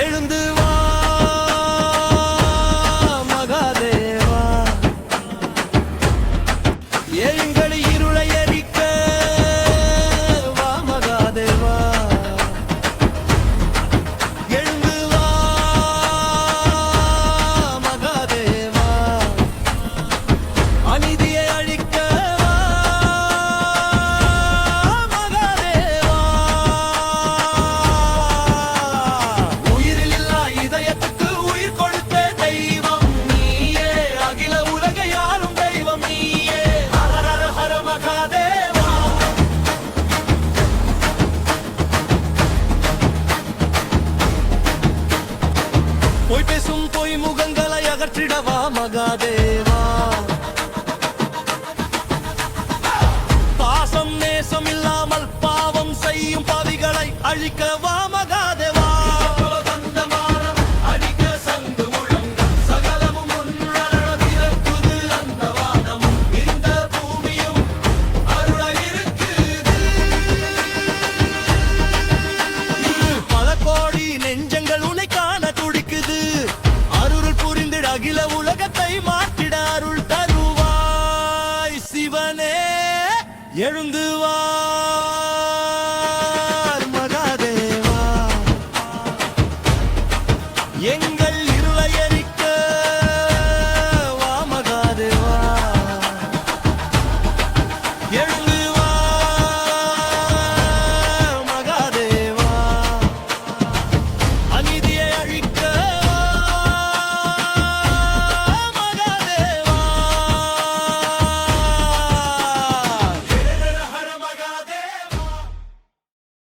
எழுந்து வா மகாதேவா. எழுங்கள் பொய் பேசும் பொய் முகங்களை அகற்றிடவா மகாதேவா? பாசம் நேசம் இல்லாமல் பாவம் செய்யும் பாவிகளை அழிக்கவா எழுந்து வா.